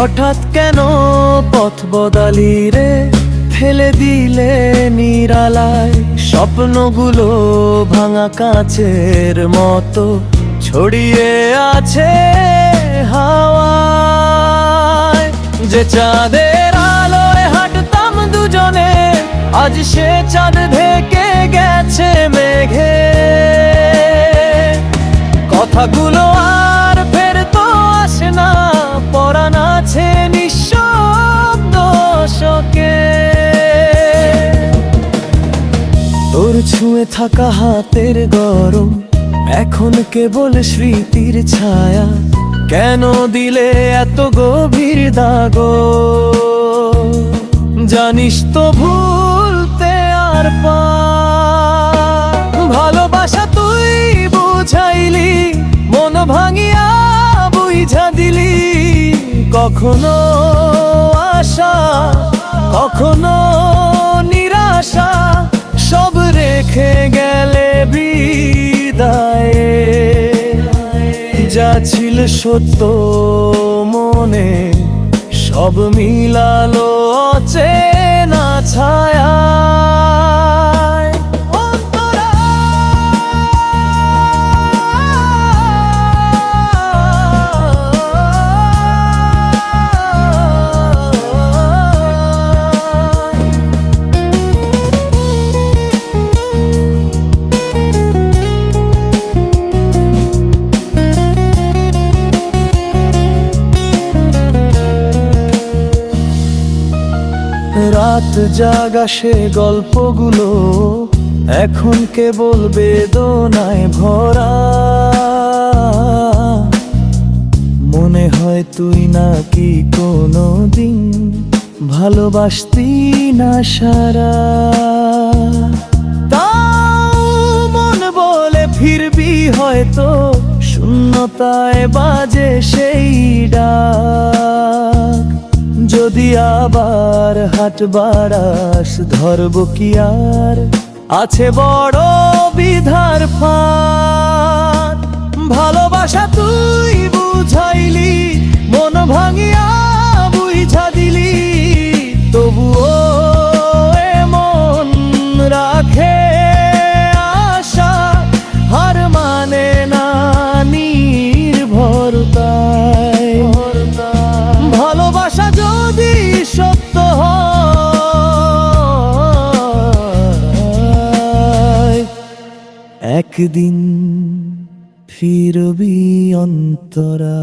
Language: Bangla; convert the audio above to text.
হঠাৎ কেন পথ বদালি রে? ফেলে দিলে নিরালায় স্বপ্নগুলো ভাঙা কাঁচের মতো। ছড়িয়ে আছে হাওয়ায়। যে চাঁদের আলোয় হাঁটতাম দুজনে, আজ সে চাঁদ ঢেকে গেছে। তোর ছুঁয়ে থাকা হাতের গরম, এখন কেবল স্মৃতির ছায়া। কেন দিলে এত গভীর দাগ? জানিস তো ভুলতে আর পা। ভালোবাসা তুই বুঝাইলি, মন ভাঙিয়া বুঝা দিলি। কখনো আশা, কখনো ছিল সত্য মনে সব মিলালো অচেনা রাত জাগা সে গল্পগুলো, এখন কেবল বেদনায় ভরা। মনে হয় তুই নাকি কোনো দিন ভালোবাসতি না সারা। তাও মন বলে ফিরবি হয়তো, শূন্যতায় বাজে সেই ডাক। যদি আবার হাট বাড়াস, ধরব কি আর? আছে বড় বিধার ফার ভালোবাসা তুই বুঝাইলি, মন ভাঙিয়া একদিন ফিরবি অন্তরা।